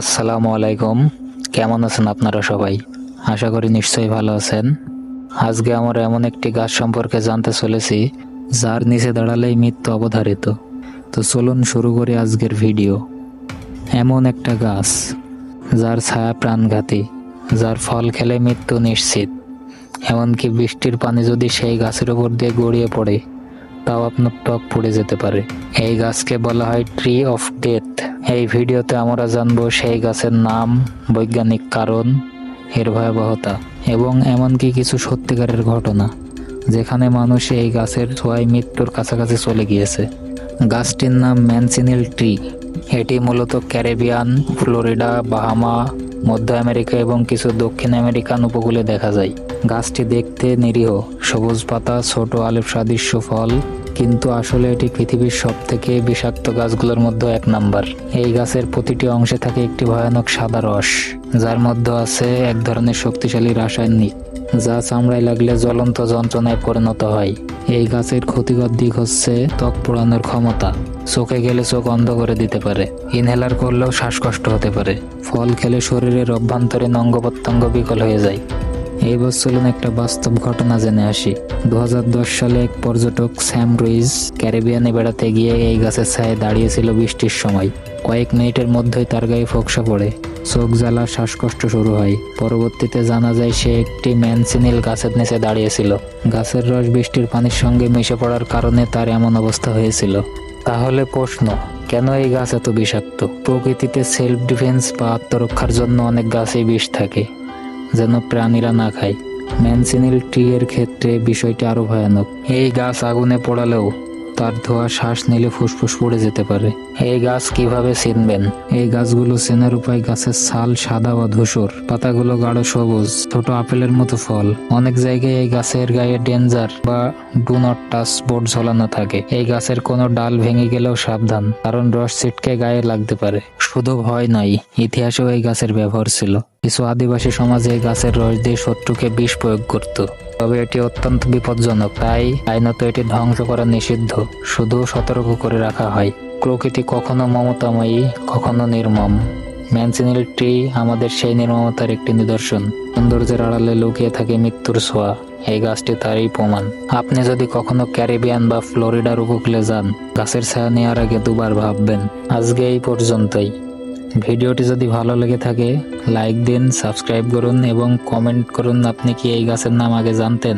আসসালামু আলাইকুম। কেমন আছেন আপনারা সবাই? আশা করি নিশ্চয়ই ভালো আছেন। আজকে আমরা এমন একটি গাছ সম্পর্কে জানতে চলেছি, যার নিচে দাঁড়ালেই মৃত্যু অবধারিত। তো চলুন শুরু করি আজকের ভিডিও। এমন একটা গাছ, যার ছায়া প্রাণঘাতী, যার ফল খেলে মৃত্যু নিশ্চিত। এমনকি বৃষ্টির পানি যদি সেই গাছের উপর দিয়ে গড়িয়ে পড়ে, তাও আপনার ত্বক পড়ে যেতে পারে। এই গাছকে বলা হয় ট্রি অফ ডেথ এই ভিডিওতে আমরা জানব সেই গাছের নাম বৈজ্ঞানিক কারণ, এর ভয়াবহতা এবং এমনকি কিছু সত্যিকারের ঘটনা, যেখানে মানুষ এই গাছের ছোঁয়ায় মৃত্যুর কাছাকাছি চলে গিয়েছে। গাছটির নাম ম্যানসিনিল ট্রি। এটি মূলত ক্যারেবিয়ান, ফ্লোরিডা, বাহামা মধ্য আমেরিকা এবং কিছু দক্ষিণ আমেরিকান উপকূলে দেখা যায়। গাছটি দেখতে নিরীহ, সবুজ পাতা, ছোট আলিফ সাদৃশ্য ফল, কিন্তু আসলে এটি পৃথিবীর সব থেকে বিষাক্ত গাছগুলোর মধ্যে এক নাম্বার। এই গাছের প্রতিটি অংশে থাকে একটি ভয়ানক সাদা রস, যার মধ্যে আছে এক ধরনের শক্তিশালী রাসায়নিক যা চামড়ায় লাগলে জ্বলন্ত যন্ত্রণায় পরিণত হয়। এই গাছের ক্ষতিকর দিক হচ্ছে ত্বক পোড়ানোর ক্ষমতা। চোখে গেলে চোখ অন্ধ করে দিতে পারে। ইনহেলার করলেও শ্বাসকষ্ট হতে পারে। ফল খেলে শরীরের অভ্যন্তরীণ অঙ্গ প্রত্যঙ্গ বিকল হয়ে যায়। এই বছর চলুন একটা বাস্তব ঘটনা জেনে আসি। দু হাজার দশ সালে এক পর্যটক স্যাম রুইজ ক্যারিবিয়ানে বেড়াতে গিয়ে এই গাছের ছায়ে দাঁড়িয়েছিল বৃষ্টির সময়। কয়েক মিনিটের মধ্যেই তার গায়ে ফোকসা পড়ে। চোখ জ্বালা, শ্বাসকষ্ট শুরু হয়। পরবর্তীতে জানা যায় সে একটি ম্যানসিনিল গাছের নিচে দাঁড়িয়েছিল। গাছের রস বৃষ্টির পানির সঙ্গে মিশে পড়ার কারণে তার এমন অবস্থা হয়েছিল। তাহলে প্রশ্ন, কেন এই গাছ এত বিষাক্ত? প্রকৃতিতে সেলফ ডিফেন্স বা আত্মরক্ষার জন্য অনেক গাছেই বিষ থাকে। যেন প্রাণীরা না খায়। ম্যানসিনিল ট্রি এর ক্ষেত্রে বিষয়টি আরও ভয়ানক। এই গাছ আগুনে পোড়ালেও তার ধোয়া শ্বাস নিলে ফুসফুস পড়ে যেতে পারে। এই গাছ কীভাবে চিনবেন এই গাছগুলো চেনার উপায় গাছের ছাল, সাদা বা ধূসর। পাতাগুলো গাঢ় সবুজ, ছোট আপেলের মতো ফল। অনেক জায়গায় এই গাছের গায়ে ডেঞ্জার বা ডু নট টাচ বোর্ড ঝোলানো থাকে। এই গাছের কোনো ডাল ভেঙে গেলেও সাবধান, কারণ রস ছিটকে গায়ে লাগতে পারে। শুধু ভয় নয়, ইতিহাসেও এই গাছের ব্যবহার ছিল। কিছু আদিবাসী সমাজে এই গাছের রস দিয়ে শত্রুকে বিষ প্রয়োগ করত। তবে এটি অত্যন্ত বিপজ্জনক, তাই আইনত এটি ধ্বংস করা নিষিদ্ধ। শুধু সতর্ক করে রাখা হয়। প্রকৃতি কখনো মমতাময়ী, কখনো নির্মম। ম্যানসিনিল ট্রি আমাদের সেই নির্মমতার একটি নিদর্শন। সৌন্দর্যের আড়ালে লুকিয়ে থাকে মৃত্যুর ছোঁয়া। এই গাছটি তারই প্রমাণ। আপনি যদি কখনো ক্যারিবিয়ান বা ফ্লোরিডার উপকূলে যান, গাছের ছায়া নেওয়ার আগে দুবার ভাববেন, আজকে এই পর্যন্তই। ভিডিওটি যদি ভালো লেগে থাকে লাইক দিন সাবস্ক্রাইব করুন এবং কমেন্ট করুন আপনি কি এই গাছের নাম আগে জানতেন।